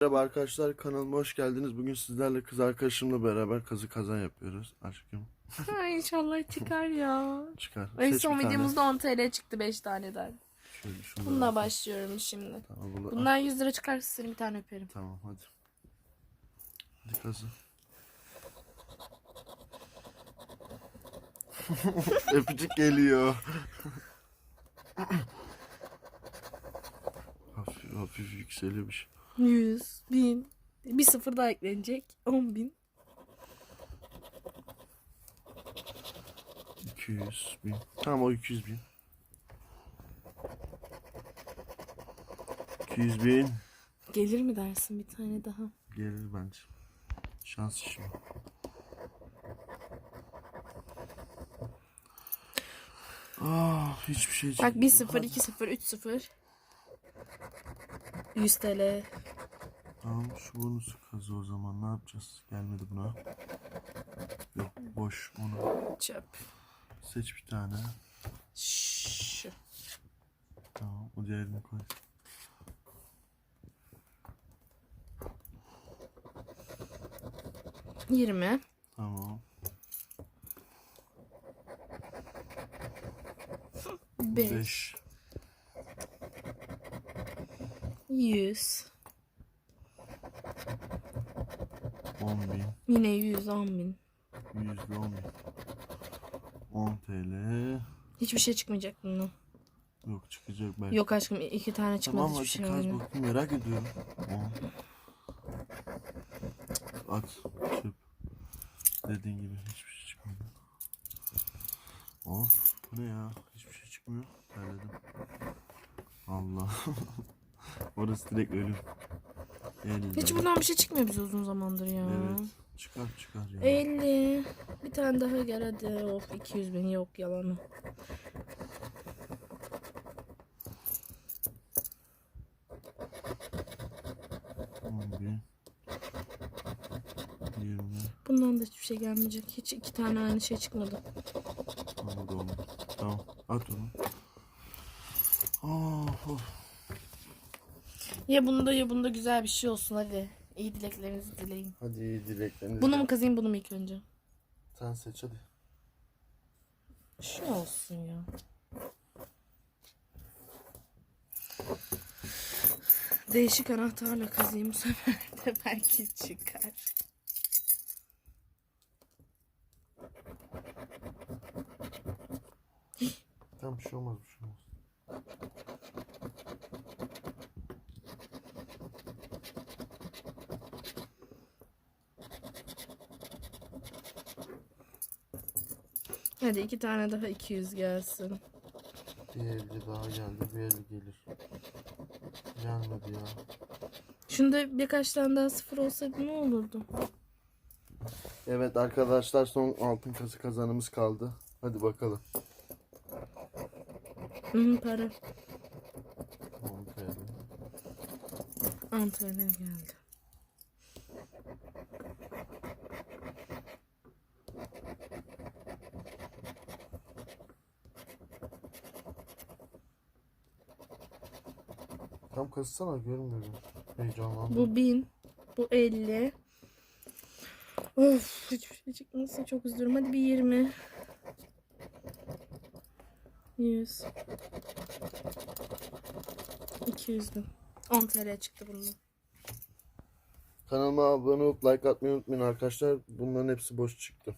Merhaba arkadaşlar kanalıma hoş geldiniz. Bugün sizlerle kız arkadaşımla beraber kazı kazan yapıyoruz. Aşkım Ha, inşallah çıkar ya. çıkar. En Seç son bir tane. videomuzda 10 TL çıktı 5 taneden. Şöyle şunu Bununla da- başlıyorum şimdi. Tamam, bunu- Bundan 100 lira çıkarsa seni bir tane öperim. Tamam hadi. Hadi kazı. Öpücük geliyor. hafif, hafif yükseliyormuş. 100, 1000. Bir sıfır daha eklenecek. 10 bin. 200 bin. Tamam o 200 bin. 200 bin. Gelir mi dersin bir tane daha? Gelir bence. Şans işi. Ah hiçbir şey Bak çıkmadı. 1 0, 2 0, 3 0. 100 TL. Tamam şu bonusu kazı o zaman ne yapacağız? Gelmedi buna. Yok boş onu. Çöp. Seç bir tane. Şu. Tamam o diğerini koy. Yirmi. Tamam. Beş. Beş. 100. 10 bin. Yine 100, 10 bin. 100 10 bin. 10 TL. Hiçbir şey çıkmayacak bundan. Yok çıkacak belki. Yok aşkım iki tane çıkmaz tamam, hiçbir şey. Tamam çıkmaz baktım merak ediyorum. 10. At çöp. Dediğin gibi hiçbir şey çıkmıyor. Of bu ne ya? Hiçbir şey çıkmıyor. Terledim. Allah. Orası direkt ölüm. 50. Hiç bundan bir şey çıkmıyor bize uzun zamandır ya. Evet. Çıkar çıkar ya. 50. Bir tane daha gel hadi. Of 200 bin yok yalanı. On bin. 20. Bundan da hiçbir şey gelmeyecek. Hiç iki tane aynı şey çıkmadı. Tamam. Tamam at onu. Oh, of. Ya bunda ya bunda güzel bir şey olsun hadi. İyi dileklerinizi dileyin. Hadi iyi dileklerinizi. Bunu mu kazıyım bunu mu ilk önce? Sen seç hadi. Şu olsun ya. Değişik anahtarla kazıyım bu sefer de belki çıkar. Tamam bir şey olmaz bir şey olmaz. Hadi iki tane daha 200 gelsin. Bir daha geldi bir elli gelir. Gelmedi ya. Şunda birkaç tane daha sıfır olsaydı ne olurdu? Evet arkadaşlar son altın kası kazanımız kaldı. Hadi bakalım. Hı, para. 10 TL. Antalya geldi. Tam kasıtsana görmüyorum. Heyecanlandım. Bu 1000. Bu 50. Of hiçbir şey çıkmazsa çok üzülürüm. Hadi bir 20. 100. 200 bin. 10 TL çıktı bundan. Kanalıma abone olup like atmayı unutmayın arkadaşlar. Bunların hepsi boş çıktı.